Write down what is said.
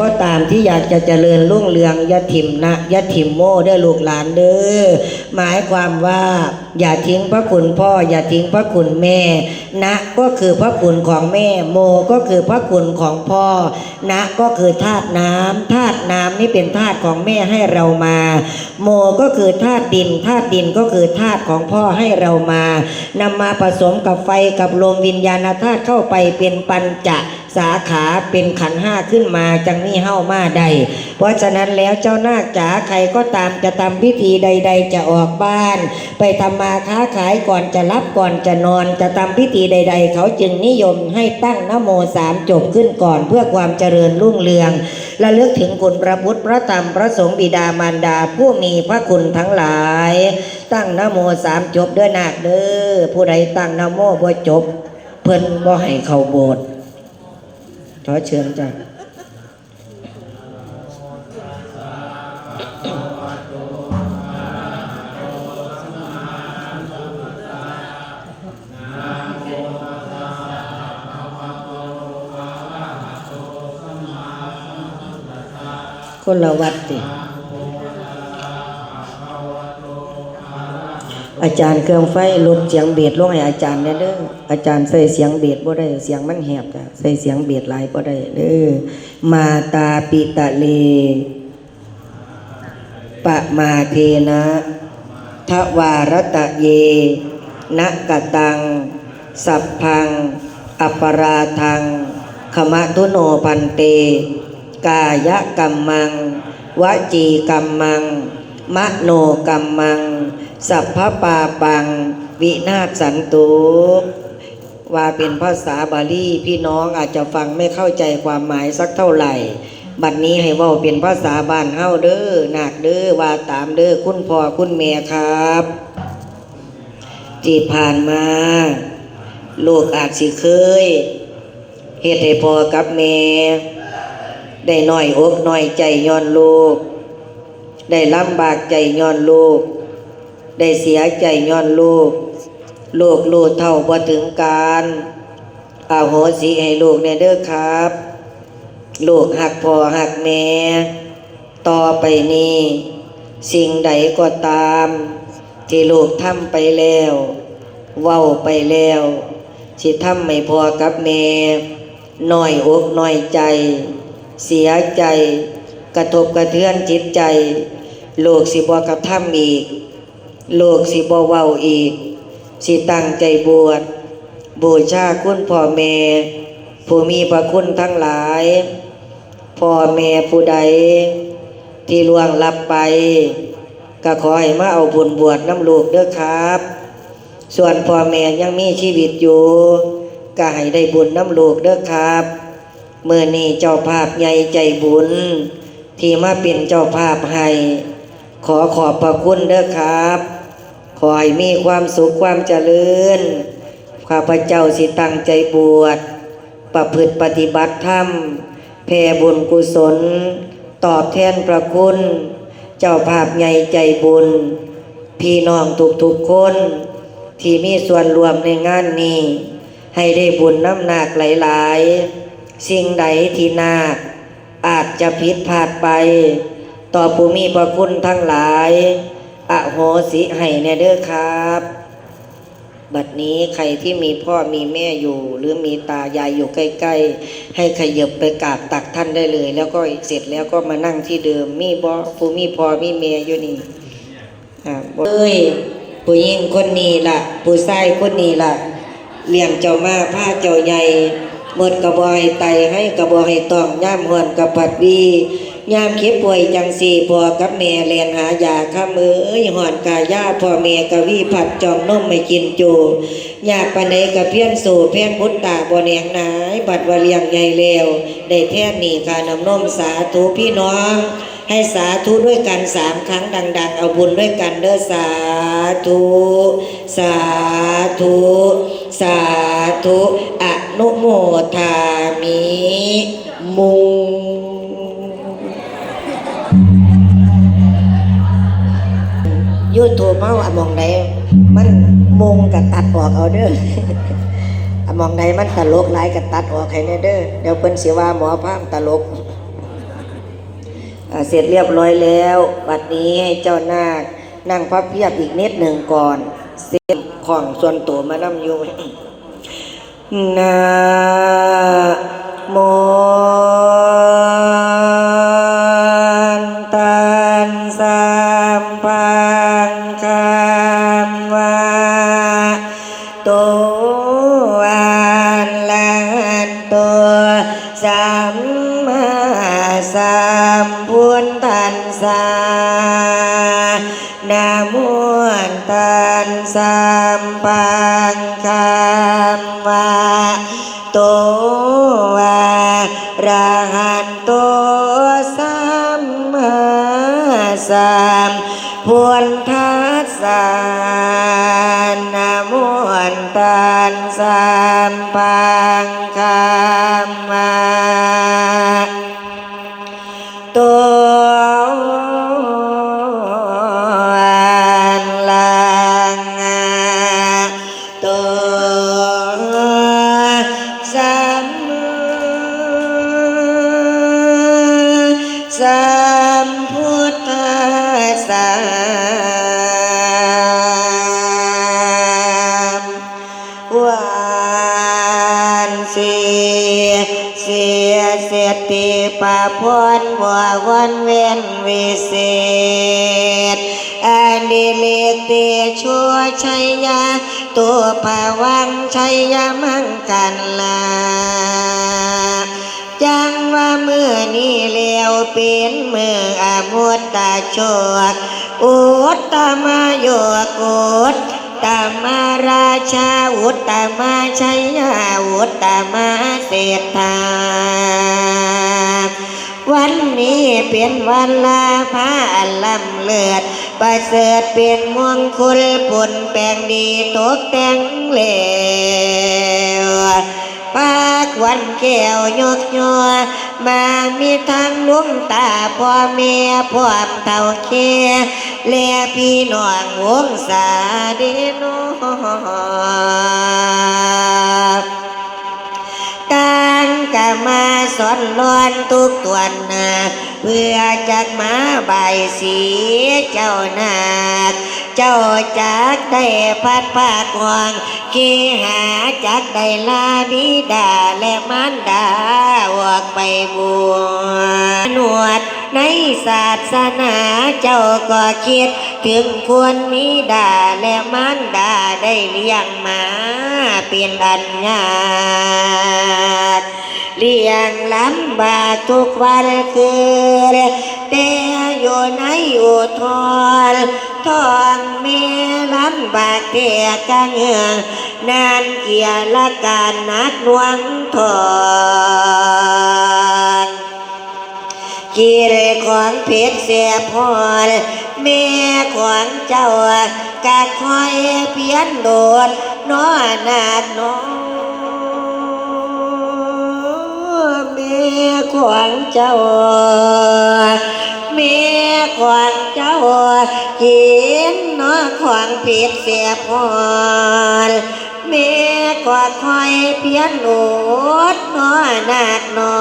ก็ตามที่อยากจะเจริญรุ่งเรืองยะถิมนะยะถิมโม่เด้อลูกหลานเด้อหมายความว่า อย่าทิ้งพระคุณพ่อ อย่าทิ้งพระคุณแม่ นะก็คือพระคุณของแม่ โมก็คือพระคุณของพ่อ นะก็คือธาตุน้ำธาตุน้ำนี่เป็นธาตุของแม่ให้เรามา โมก็คือธาตุดินธาตุดินก็คือธาตุของพ่อให้เรามานำมาผสมกับไฟกับลมวิญญาณธาตุเข้าไปเป็นปัญจะสาขาเป็นขันห้าขึ้นมาจังนี่เฮ้ามาใด เพราะฉะนั้นแล้วเจ้านาคจ๋าใครก็ตามจะทำพิธีใด ๆ จะออกบ้าน ไปทำมาค้าขายก่อนจะรับก่อนจะนอนจะทำพิธีใด ๆ เขาจึงนิยมให้ตั้งนโมสามจบขึ้นก่อนเพื่อความเจริญรุ่งเรืองและเลึกถึงคุณพระพุทธพระธรรมพระสงฆ์บิดามารดาผู้มีพระคุณทั้งหลาย ตั้งนโมสามจบด้อนาคเด้อผู้ใดตั้งนโมบ่จบ เพิ่นบ่ให้เขาโบสถ์ขอเชิญจ้ะ คนละวัดสิอาจารย์เครื่องไฟลดเสียงเบียดลงให้อาจารย์เนี่ยเด้ออาจารย์ใส่เสียงเบียดบ่ได้เสียงมันแหบจ้ะใส่เสียงเบียดหลายบ่ได้เด้อมาตาปิตะเลปะมาเทนะทวารตะเยนะกะตัง สัพพัง อัปปราทังขมะทุโนพันเต กายกัมมัง วจีกัมมัง มโนกัมมัง สัพพปาปัง วินาศสันตุว่าเป็นภาษาบาลีพี่น้องอาจจะฟังไม่เข้าใจความหมายสักเท่าไหร่ บัดนี้ให้ว่าเป็นภาษาบ้านเฮาเด้อหนาคเด้อว่าตามเด้อคุณพ่อคุณแม่ครับที่ผ่านมาลูกอาจสิเคยเฮ็ดให้พ่อกับแม่ ได้น้อยอกน้อยใจย้อนลูก ได้ลำบากใจย้อนลูก ได้เสียใจย้อนลูก ลูกลูกเท่าบ่ถึงการอาโหสิให้ลูกในเด้อครับ ลูกหักพ่อหักแม่ต่อไปนี้สิ่งใดก็ตาม ที่ลูกทำไปแล้ว เว้าไปแล้วสิทำไม่พอกับแม่น้อยอกน้อยใจ เสียใจ กระทบกระเทือนจิตใจลูกสิบ่กระทำอีกลูกสิบ่เว้าอีก สิตั้งใจบวชบูชาคุณพ่อแม่ผู้มีพระคุณทั้งหลาย พ่อแม่ผู้ใด ที่ล่วงลับไป ก็ขอให้มาเอาบุญบวชน้ำลูกเด้อครับ ส่วนพ่อแม่ยังมีชีวิตอยู่ ก็ให้ได้บุญน้ำลูกเด้อครับ เมื่อนี้เจ้าภาพใหญ่ใจบุญ ที่มาเป็นเจ้าภาพให้ขอขอบพระคุณเด้อครับ ขอให้มีความสุขความเจริญ ข้าพเจ้าสิตั้งใจบวช ประพฤติปฏิบัติธรรมแผ่บุญกุศล ตอบแทนพระคุณ เจ้าภาพใหญ่ใจบุญ พี่น้องทุกๆคน ที่มีส่วนรวมในงานนี้ ให้ได้บุญน้ำหนักหลาย ๆ สิ่งใดที่นาคอาจจะผิดพลาดไป ต่อผู้มีพระคุณทั้งหลาย อโหสิให้แน่เด้อครับ บัดนี้ใครที่มีพ่อมีแม่อยู่ หรือมีตายายอยู่ใกล้ ๆ ให้ขยับไปกราบตักท่านได้เลย แล้วก็เสร็จแล้วก็มานั่งที่เดิม มีบ่ผู้มีพ่อมีแม่อยู่นี่อ่าบ่เอ้ยผู้หญิงคนนี้ล่ะ ผู้ชายคนนี้ล่ะเลี้ยงเจ้ามาผ้าเจ้าใหญ่ หมดกระบอยไตให้กระบอยต้องย่ามหวนกับผัดวียามเข็บป่วยจังสีพ่อกับแม่เลียนหายาข้ามือหอนกายาพ่อแม่กะวีผัดจอมนมไม่กินจูอยากปานใดกะเพี้ยนสู่แพนพุทตาบ่แหนงนายบัดว่าเลียงใหญ่แล้วได้แท่นี่ค่าน้ำนมสาธุพี่น้อง ให้สาธุด้วยกันสามครั้งดัง ๆ เอาบุญด้วยกันเด้อสาธุ สาธุ สาธุอ นุโมทามิมุงยูทูบเมาอะมองใดมันมุงกับตัดออกเอาเด้ออะมองใดมันตลกหลายกับตัดออกให้แน่เด้อเดี๋ยวเพิ่นสิว่าหมอพามตลกเสร็จเรียบร้อยแล้วบัดนี้ให้เจ้านาคนั่งพับเพียบอีกนิดหนึ่งก่อนเสียของส่วนตัวมานำอยู่ นะโมตันสัมพังคัมวาโตวันลันตัวสัมมาสัมพุทธันสานาโมตันสัมพั ตโตสัมมาสามพวนทัสสานมวนตานสามปา ตชัวชัยยาตัวภาวังชัยยามังกันลาจังว่าเมื่อนี้เลียวเป็นมืออามุตตาโชกอุตตมโยกุตตมาราชาอุตตมาชัยยาอุตตมาเศรษฐาวันนี้เป็นวันลาพระอันลำเลือด ประเสริฐเป็นมวงคลผลแปลงดีตกแต่งเหลวปากวันแก้วยกยอมามีทางลุงตาพ่อแม่พร้อมเท่าเคียแลพี่น้องวงศาดโนการกะมาสอนลอนทุกตัวนนา เพื่อจักมาใบาสีเจ้านาคเจ้าจักได้พัดภาคห่วงกีหาจักได้ลาบิดาและมารดาออกไปบวชหนวดในศาสนาเจ้าก็คิด ถึงควรมีดาและมารดาได้เลี้ยงมาเป็นอันยาก เลี้ยงลำบากทุกวันคืนแต่อยู่ในอุทธรทองเมลำบากเตียกังเงืองนานเกียรละการนักหน่วงทองกิเลของเพชรเสียพรแม่ของเจ้ากะคอยเพียนโดดน้อนาดน้อ ของเจ้าแม่ของเจ้ากินนอของผิดเสียพรแม่กว่าคอยเพียนโอดน้อนาดน้อ